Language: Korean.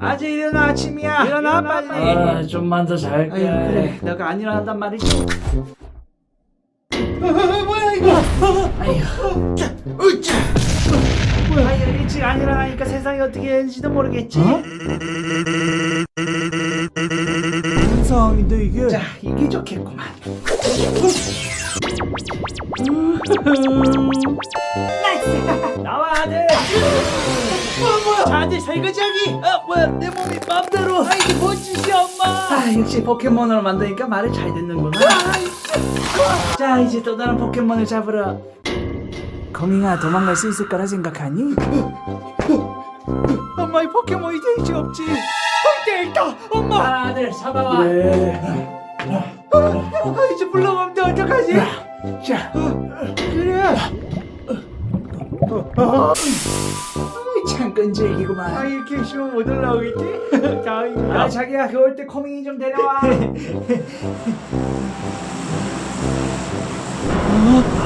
아직 일어나 아침이야. 일어나 빨리. 아, 좀만 더 잘게. 아유 그래. 너가 안 일어난단 말이지? 뭐야 이거? 아휴. 으쌰 아유 일찍 안 일어나니까 세상이 어떻게 되는지도 모르겠지 상황인데 이게? 자 이게 좋겠구만. 나이스. 나와 뭐야 자, 아들 설거지하기 아 뭐야 내 몸이 맘대로. 아 이게 뭔 짓이야 엄마? 아 역시 포켓몬으로 만드니까 말을 잘 듣는구나. 자 이제 또 다른 포켓몬을 잡으러 거밍아 도망갈 수 있을 거라 생각하니? 엄마 이 포켓몬이 돼지 없지. 홀대 있다 엄마. 아, 아들 잡아와. 아, 이제 물러가면 어떡하지? 자. 그래 참 끈질기구만 아 이렇게 쉬면 못 올라오겠지? 다행이다 아 자기야 그럴 때 코밍이 좀 데려와 어?